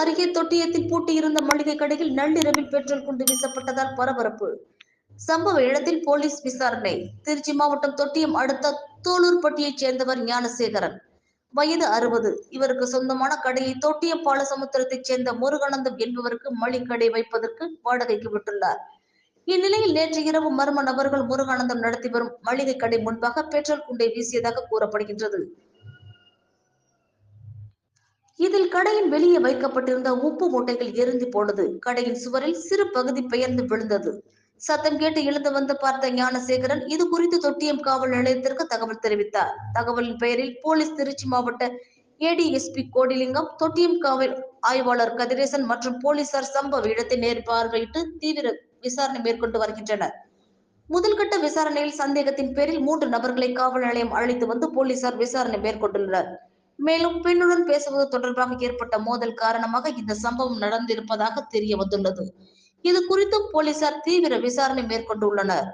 அருகே தொட்டியத்தில் பூட்டியிருந்த மளிகை கடையில் நள்ளிரவில் பெட்ரோல் குண்டு வீசப்பட்டதால் பரபரப்பு. சம்பவ இடத்தில் போலீஸ் விசாரணை. திருச்சி மாவட்டம் தொட்டியம் அடுத்த தோலூர்பட்டியைச் சேர்ந்தவர் ஞானசேகரன். வயது அறுபது. இவருக்கு சொந்தமான கடையை தொட்டியம் பாலசமுத்திரத்தைச் சேர்ந்த முருகானந்தம் என்பவருக்கு மளிகடை வைப்பதற்கு வாடகைக்கு விட்டுள்ளார். இந்நிலையில் நேற்று இரவு மர்ம நபர்கள் முருகானந்தம் நடத்தி வரும் மளிகை கடை முன்பாக பெட்ரோல் குண்டை வீசியதாக கூறப்படுகின்றது. இதில் கடையின் வெளியே வைக்கப்பட்டிருந்த உப்பு மூட்டைகள் எரிந்து போனது. கடையின் சுவரில் சிறு பகுதி பெயர்ந்து விழுந்தது. சத்தம் கேட்டு எழுந்து வந்து பார்த்த ஞானசேகரன் இது குறித்து தொட்டியம் காவல் நிலையத்திற்கு தகவல் தெரிவித்தார். தகவலின் பெயரில் போலீஸ் திருச்சி மாவட்ட ஏடிஎஸ்பி கோடிலிங்கம் தொட்டியம் காவல் ஆய்வாளர் கதிரேசன் மற்றும் போலீசார் சம்பவ இடத்தை நேர் பார்வையிட்டு தீவிர விசாரணை மேற்கொண்டு வருகின்றனர். முதல்கட்ட விசாரணையில் சந்தேகத்தின் பேரில் மூன்று நபர்களை காவல் நிலையம் அழைத்து வந்து போலீசார் விசாரணை மேற்கொண்டுள்ளனர். மேலும் பெண்ணுடன் பேசுவது தொடர்பாக ஏற்பட்ட மோதல் காரணமாக இந்த சம்பவம் நடந்திருப்பதாக தெரிய வந்துள்ளது. இது குறித்தும் போலீசார் தீவிர விசாரணை மேற்கொண்டுள்ளனர்.